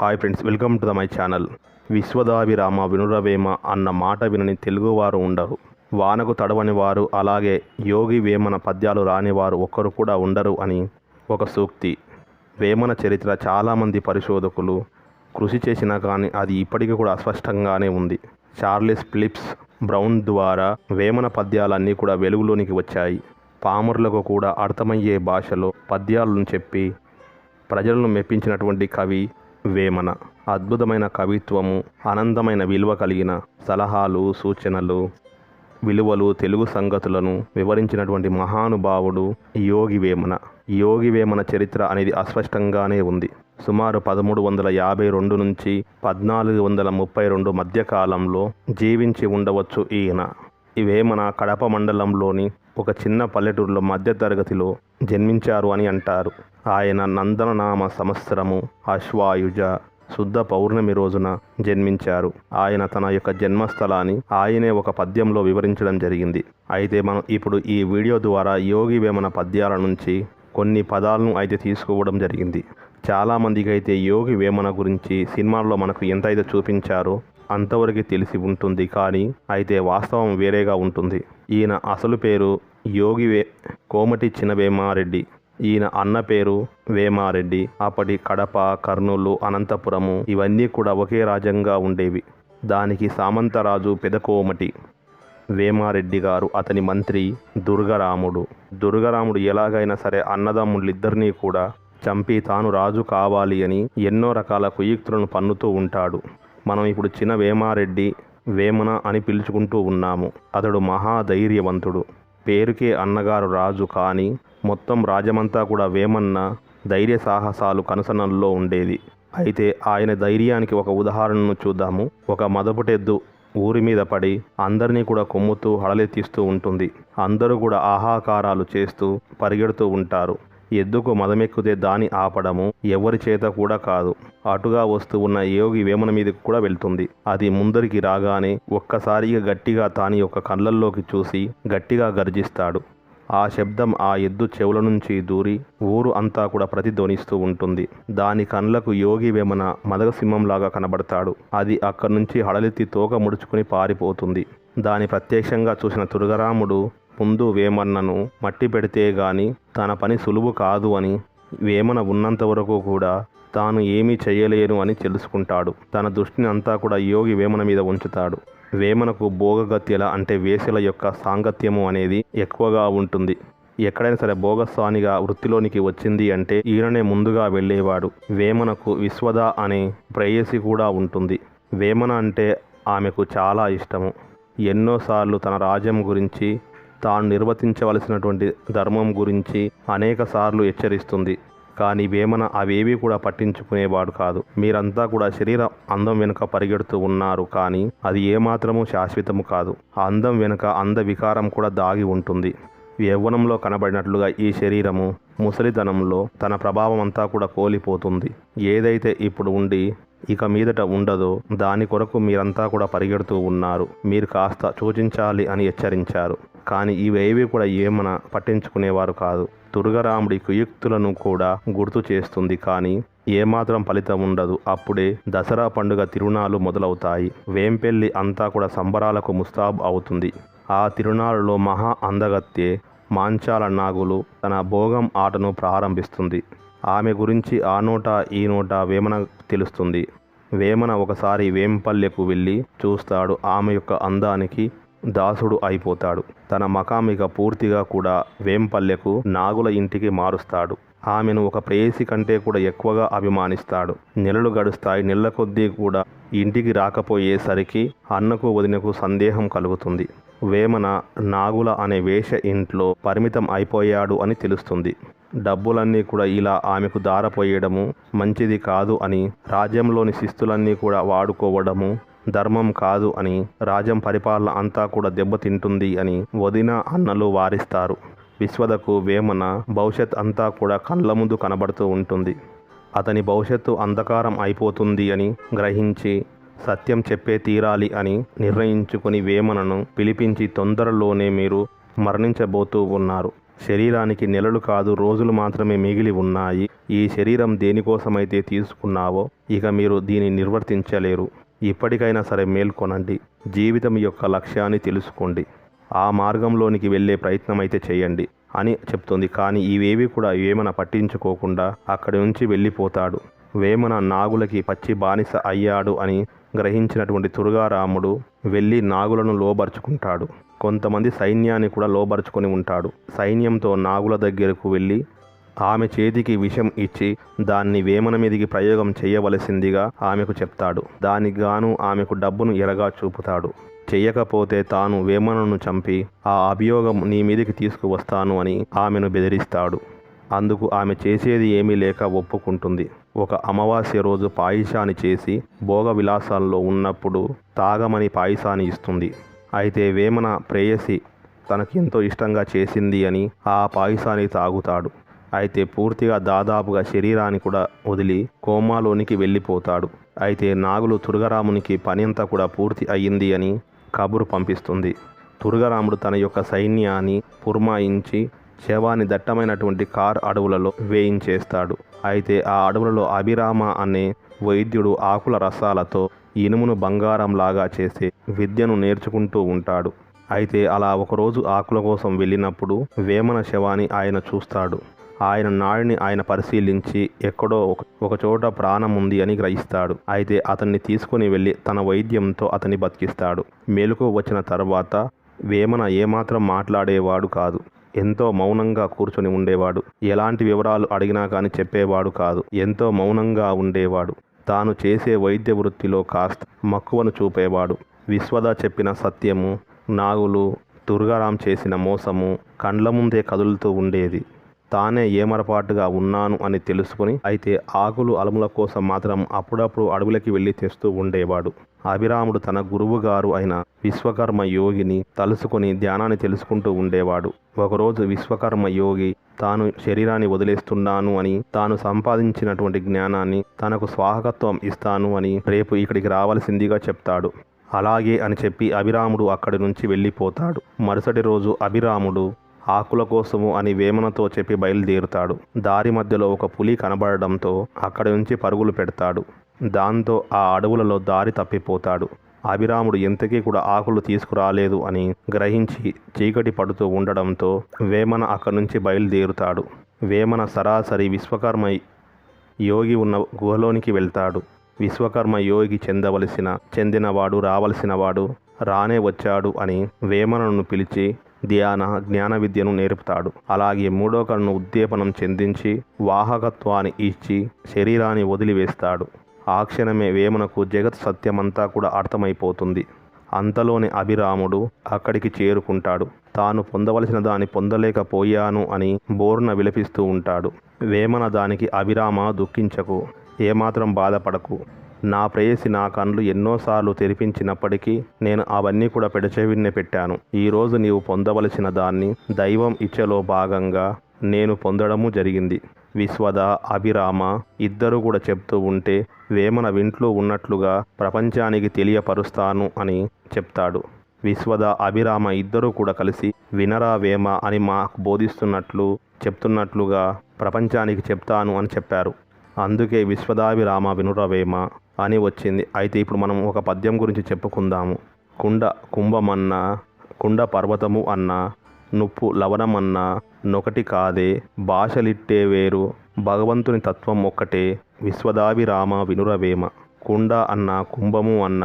Hi friends welcome to the my channel Vishwadabhirama Vinuravema అన్న మాట వినని తెలుగువారు ఉండరు. వానకు తడవని వారు అలాగే యోగి వేమన పద్యాలు రాని వారు ఒక్కరు కూడా ఉండరు అని ఒక సూక్తి. వేమన చరిత్ర చాలామంది పరిశోధకులు కృషి చేసినా కానీ అది ఇప్పటికీ కూడా అస్పష్టంగానే ఉంది. చార్లెస్ ఫిలిప్స్ బ్రౌన్ ద్వారా వేమన పద్యాలన్నీ కూడా వెలుగులోనికి వచ్చాయి. పామరులకు కూడా అర్థమయ్యే భాషలో పద్యాలను చెప్పి ప్రజలను మెప్పించినటువంటి కవి వేమన అద్భుతమైన కవిత్వము ఆనందమైన విలువ కలిగిన సలహాలు సూచనలు విలువలు తెలుగు సంగతులను వివరించినటువంటి మహానుభావుడు యోగి వేమన. యోగి వేమన చరిత్ర అనేది అస్పష్టంగానే ఉంది. సుమారు పదమూడు వందల యాభై రెండు నుంచి పద్నాలుగు వందల ముప్పై రెండు మధ్యకాలంలో జీవించి ఉండవచ్చు ఈయన. ఈ వేమన కడప మండలంలోని ఒక చిన్న పల్లెటూరులో మధ్యతరగతిలో జన్మించారు అని అంటారు. ఆయన నందననామ సంవత్సరము అశ్వాయుజ శుద్ధ పౌర్ణమి రోజున జన్మించారు. ఆయన తన యొక్క జన్మస్థలాన్ని ఆయనే ఒక పద్యంలో వివరించడం జరిగింది. అయితే మనం ఇప్పుడు ఈ వీడియో ద్వారా యోగి వేమన పద్యాల నుంచి కొన్ని పదాలను అయితే తీసుకోవడం జరిగింది. చాలామందికి అయితే యోగి వేమన గురించి సినిమాల్లో మనకు ఎంత అయితే చూపించారో అంతవరకు తెలిసి ఉంటుంది కానీ అయితే వాస్తవం వేరేగా ఉంటుంది. ఈయన అసలు పేరు యోగి వే కోమటి చినవేమారెడ్డి ఈయన అన్న పేరు వేమారెడ్డి అప్పటి కడప కర్నూలు అనంతపురము ఇవన్నీ కూడా ఒకే రాజ్యంగా ఉండేవి. దానికి సామంతరాజు పెదకోమటి. వేమారెడ్డి గారు అతని మంత్రి దుర్గరాముడు. దుర్గరాముడు ఎలాగైనా సరే అన్నదమ్ముళ్ళిద్దరినీ కూడా చంపి తాను రాజు కావాలి అని ఎన్నో రకాల కుయుక్తులను పన్నుతూ ఉంటాడు. మనం ఇప్పుడు చిన్న వేమారెడ్డి వేమన అని పిలుచుకుంటూ ఉన్నాము. అతడు మహాధైర్యవంతుడు. పేరుకే అన్నగారు రాజు కానీ మొత్తం రాజమంతా కూడా వేమన్న ధైర్య సాహసాలు కనసనల్లో ఉండేది. అయితే ఆయన ధైర్యానికి ఒక ఉదాహరణను చూద్దాము. ఒక మదపుటెద్దు ఊరి మీద పడి అందరినీ కూడా కొమ్ముతూ హడలెత్తిస్తూ ఉంటుంది. అందరూ కూడా ఆహాకారాలు చేస్తూ పరిగెడుతూ ఉంటారు. ఎద్దుకు మదమెక్కితే దాని ఆపడము? ఎవరి చేత కూడా కాదు. అటుగా వస్తూ ఉన్న యోగి వేమన మీదకి కూడా వెళ్తుంది. అది ముందరికి రాగానే ఒక్కసారిగా గట్టిగా తాని యొక్క కళ్ళల్లోకి చూసి గట్టిగా గర్జిస్తాడు. ఆ శబ్దం ఆ ఎద్దు చెవుల నుంచి దూరి ఊరు అంతా కూడా ప్రతిధ్వనిస్తూ ఉంటుంది. దాని కళ్ళకు యోగి వేమన మదగసింహంలాగా కనబడతాడు. అది అక్కడి నుంచి హడలెత్తి తోక ముడుచుకుని పారిపోతుంది. దాని ప్రత్యక్షంగా చూసిన తురుగరాముడు ముందు వేమన్నను మట్టి పెడితే గాని తన పని సులువు కాదు అని వేమన ఉన్నంత వరకు కూడా తాను ఏమీ చేయలేను అని తెలుసుకుంటాడు. తన దృష్టిని అంతా కూడా యోగి వేమన మీద ఉంచుతాడు. వేమనకు భోగగత్యల అంటే వేసల యొక్క సాంగత్యము అనేది ఎక్కువగా ఉంటుంది. ఎక్కడైనా సరే భోగస్వానిగా వృత్తిలోనికి వచ్చింది అంటే ఈయననే ముందుగా వెళ్ళేవాడు. వేమనకు విశ్వద అనే ప్రేయసి కూడా ఉంటుంది. వేమన అంటే ఆమెకు చాలా ఇష్టము. ఎన్నోసార్లు తన రాజ్యం గురించి తాను నిర్వర్తించవలసినటువంటి ధర్మం గురించి అనేక సార్లు హెచ్చరిస్తుంది. కానీ వేమన అవేవి కూడా పట్టించుకునేవాడు కాదు. మీరంతా కూడా శరీర అందం వెనుక పరిగెడుతూ ఉన్నారు. కానీ అది ఏమాత్రము శాశ్వతము కాదు. ఆ అందం వెనుక అంద వికారం కూడా దాగి ఉంటుంది. యవ్వనంలో కనబడినట్లుగా ఈ శరీరము ముసలితనంలో తన ప్రభావం అంతా కూడా కోల్పోతుంది. ఏదైతే ఇప్పుడు ఉండి ఇక మీదట ఉండదో దాని కొరకు మీరంతా కూడా పరిగెడుతూ ఉన్నారు. మీరు కాస్త సూచించాలి అని హెచ్చరించారు. కానీ ఇవేవి కూడా ఏమన పట్టించుకునేవారు కాదు. దుర్గరాముడి కుయుక్తులను కూడా గుర్తు చేస్తుంది కానీ ఏమాత్రం ఫలితం ఉండదు. అప్పుడే దసరా పండుగ తిరునాళ్ళు మొదలవుతాయి. వేంపెల్లి అంతా కూడా సంబరాలకు ముస్తాబ్ అవుతుంది. ఆ తిరునాళ్ళలో మహా అందగత్తె మాంచాల నాగులు తన భోగం ఆటను ప్రారంభిస్తుంది. ఆమె గురించి ఆ నోట ఈ నోట వేమన తెలుస్తుంది. వేమన ఒకసారి వేంపల్లెకు వెళ్ళి చూస్తాడు ఆమె యొక్క అందానికి దాసుడు అయిపోతాడు. తన మకామిక పూర్తిగా కూడా వేంపల్లెకు నాగుల ఇంటికి మారుస్తాడు. ఆమెను ఒక ప్రేయసి కంటే కూడా ఎక్కువగా అభిమానిస్తాడు. నెలలు గడుస్తాయి. నెలల కొద్దీ కూడా ఇంటికి రాకపోయేసరికి అన్నకు వదినకు సందేహం కలుగుతుంది. వేమన నాగుల అనే వేష ఇంట్లో పరిమితం అయిపోయాడు అని తెలుస్తుంది. డబ్బులన్నీ కూడా ఇలా ఆమెకు దారపోయడము మంచిది కాదు అని రాజ్యంలోని శిస్తులన్నీ కూడా వాడుకోవడము ధర్మం కాదు అని రాజ్యం పరిపాలన అంతా కూడా దెబ్బతింటుంది అని వదిన అన్నలు వారిస్తారు. విశ్వదకు వేమన భవిష్యత్ అంతా కూడా కళ్ళ ముందు కనబడుతూ ఉంటుంది. అతని భవిష్యత్తు అంధకారం అయిపోతుంది అని గ్రహించి సత్యం చెప్పే తీరాలి అని నిర్ణయించుకుని వేమనను పిలిపించి తొందరలోనే మీరు మరణించబోతూ ఉన్నారు. శరీరానికి నెలలు కాదు రోజులు మాత్రమే మిగిలి ఉన్నాయి. ఈ శరీరం దేనికోసమైతే తీసుకున్నావో ఇక మీరు దీన్ని నిర్వర్తించలేరు. ఇప్పటికైనా సరే మేల్కొనండి. జీవితం యొక్క లక్ష్యాన్ని తెలుసుకోండి. ఆ మార్గంలోనికి వెళ్ళే ప్రయత్నం అయితే చేయండి అని చెప్తుంది. కానీ ఇవేవి కూడా వేమన పట్టించుకోకుండా అక్కడి నుంచి వెళ్ళిపోతాడు. వేమన నాగులకి పచ్చి బానిస అయ్యాడు అని గ్రహించినటువంటి తురుగారాముడు వెళ్ళి నాగులను లోబరుచుకుంటాడు. కొంతమంది సైన్యాన్ని కూడా లోబరుచుకొని ఉంటాడు. సైన్యంతో నాగుల దగ్గరకు వెళ్ళి ఆమె చేతికి విషం ఇచ్చి దాన్ని వేమన మీదికి ప్రయోగం చేయవలసిందిగా ఆమెకు చెప్తాడు. దానికి గాను ఆమెకు డబ్బును ఎరగా చూపుతాడు. చెయ్యకపోతే తాను వేమనను చంపి ఆ అభియోగం నీ మీదికి తీసుకువస్తాను అని ఆమెను బెదిరిస్తాడు. అందుకు ఆమె చేసేది ఏమీ లేక ఒప్పుకుంటుంది. ఒక అమావాస్య రోజు పాయసాన్ని చేసి భోగ విలాసాల్లో ఉన్నప్పుడు తాగమని పాయిసాన్ని ఇస్తుంది. అయితే వేమన ప్రేయసి తనకెంతో ఇష్టంగా చేసింది అని ఆ పాయసాన్ని తాగుతాడు. అయితే పూర్తిగా దాదాపుగా శరీరాన్ని కూడా వదిలి కోమాలోనికి వెళ్ళిపోతాడు. అయితే నాగులు తురుగరామునికి పని అంతా కూడా పూర్తి అయ్యింది అని కబురు పంపిస్తుంది. తురుగరాముడు తన యొక్క సైన్యాన్ని పుర్మాయించి శవాన్ని దట్టమైనటువంటి కార్ అడవులలో వేయించేస్తాడు. అయితే ఆ అడవులలో అభిరామ అనే వైద్యుడు ఆకుల రసాలతో ఇనుమును బంగారంలాగా చేసే విద్యను నేర్చుకుంటూ ఉంటాడు. అయితే అలా ఒకరోజు ఆకుల కోసం వెళ్ళినప్పుడు వేమన శవాన్ని ఆయన చూస్తాడు. ఆయన నాడిని ఆయన పరిశీలించి ఎక్కడో ఒక చోట ప్రాణం ఉంది అని గ్రహిస్తాడు. అయితే అతన్ని తీసుకుని వెళ్ళి తన వైద్యంతో అతన్ని బతికిస్తాడు. మేలుకు వచ్చిన తర్వాత వేమన ఏమాత్రం మాట్లాడేవాడు కాదు. ఎంతో మౌనంగా కూర్చొని ఉండేవాడు. ఎలాంటి వివరాలు అడిగినా కానీ చెప్పేవాడు కాదు. ఎంతో మౌనంగా ఉండేవాడు. తాను చేసే వైద్య వృత్తిలో కాస్త మక్కువను చూపేవాడు. విశ్వద చెప్పిన సత్యము నాగులు దుర్గారాం చేసిన మోసము కండ్ల ముందే కదులుతూ ఉండేది. తానే ఏమరపాటుగా ఉన్నాను అని తెలుసుకుని అయితే ఆకులు అలముల కోసం మాత్రం అప్పుడప్పుడు అడవులకి వెళ్ళి తెస్తూ ఉండేవాడు. అభిరాముడు తన గురువుగారు అయిన విశ్వకర్మ యోగిని తలుసుకొని ధ్యానాన్ని తెలుసుకుంటూ ఉండేవాడు. ఒకరోజు విశ్వకర్మ యోగి తాను శరీరాన్ని వదిలేస్తున్నాను అని తాను సంపాదించినటువంటి జ్ఞానాన్ని తనకు స్వాహకత్వం ఇస్తాను అని రేపు ఇక్కడికి రావాల్సిందిగా చెప్తాడు. అలాగే అని చెప్పి అభిరాముడు అక్కడి నుంచి వెళ్ళిపోతాడు. మరుసటి రోజు అభిరాముడు ఆకుల కోసము అని వేమనతో చెప్పి బయలుదేరుతాడు. దారి మధ్యలో ఒక పులి కనబడడంతో అక్కడి నుంచి పరుగులు పెడతాడు. దాంతో ఆ అడవులలో దారి తప్పిపోతాడు. అభిరాముడు ఎంతకీ కూడా ఆకులు తీసుకురాలేదు అని గ్రహించి చీకటి పడుతూ ఉండడంతో వేమన అక్కడి నుంచి బయలుదేరుతాడు. వేమన సరాసరి విశ్వకర్మ యోగి ఉన్న గుహలోనికి వెళ్తాడు. విశ్వకర్మ యోగి చెందవలసిన చెందినవాడు రావలసినవాడు రానే వచ్చాడు అని వేమనను పిలిచి ధ్యాన జ్ఞాన విద్యను నేర్పుతాడు. అలాగే మూడో కన్ను ఉద్దీపనం చెందించి వాహకత్వాన్ని ఇచ్చి శరీరాన్ని వదిలివేస్తాడు. ఆ క్షణమే వేమనకు జగత్ సత్యమంతా కూడా అర్థమైపోతుంది. అంతలోని అభిరాముడు అక్కడికి చేరుకుంటాడు. తాను పొందవలసిన దాన్ని పొందలేకపోయాను అని బోర్న విలపిస్తూ ఉంటాడు. వేమన దానికి అభిరామ దుఃఖించకు. ఏమాత్రం బాధపడకు. నా ప్రేయసి నా కళ్ళు ఎన్నోసార్లు తెరిపించినప్పటికీ నేను అవన్నీ కూడా పెడచెవిన్నే పెట్టాను. ఈరోజు నీవు పొందవలసిన దాన్ని దైవం ఇచ్చలో భాగంగా నేను పొందడము జరిగింది. విశ్వద అభిరామ ఇద్దరు కూడా చెప్తూ ఉంటే వేమన వింట్లో ఉన్నట్లుగా ప్రపంచానికి తెలియపరుస్తాను అని చెప్తాడు. విశ్వద అభిరామ ఇద్దరూ కూడా కలిసి వినరా వేమ అని మాకు బోధిస్తున్నట్లు చెప్తున్నట్లుగా ప్రపంచానికి చెప్తాను అని చెప్పారు. అందుకే విశ్వదాభిరామ వినురవేమ అని వచ్చింది. అయితే ఇప్పుడు మనం ఒక పద్యం గురించి చెప్పుకుందాము. కుండ కుంభమన్నా కుండ పర్వతము అన్నా నుప్పు లవణమన్నా నొకటి కాదే భాషలిట్టే వేరు భగవంతుని తత్వం ఒక్కటే విశ్వదాభిరామ వినురవేమ. కుండ అన్న కుంభము అన్న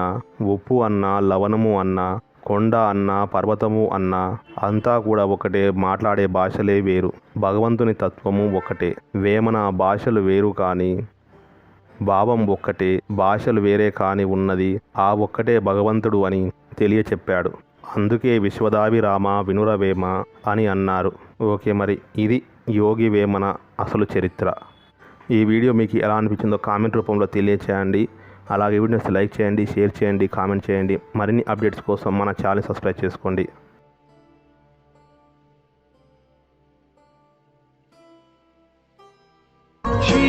ఉప్పు అన్న లవణము అన్న కొండ అన్న పర్వతము అన్న అంతా కూడా ఒకటే మాట్లాడే భాషలే వేరు భగవంతుని తత్వము ఒకటే వేమన భాషలు వేరు కానీ భావం ఒక్కటే భాషలు వేరే కాని ఉన్నది ఆ ఒక్కటే భగవంతుడు అని తెలియచెప్పాడు. అందుకే విశ్వదాభిరామ వినురవేమ అని అన్నారు. ఓకే మరి ఇది యోగి వేమన అసలు చరిత్ర. ఈ వీడియో మీకు ఎలా అనిపించిందో కామెంట్ రూపంలో తెలియచేయండి. అలాగే వీడియోస్ లైక్ చేయండి షేర్ చేయండి కామెంట్ చేయండి. మరిన్ని అప్డేట్స్ కోసం మన ఛానల్ సబ్స్క్రైబ్ చేసుకోండి. శ్రీ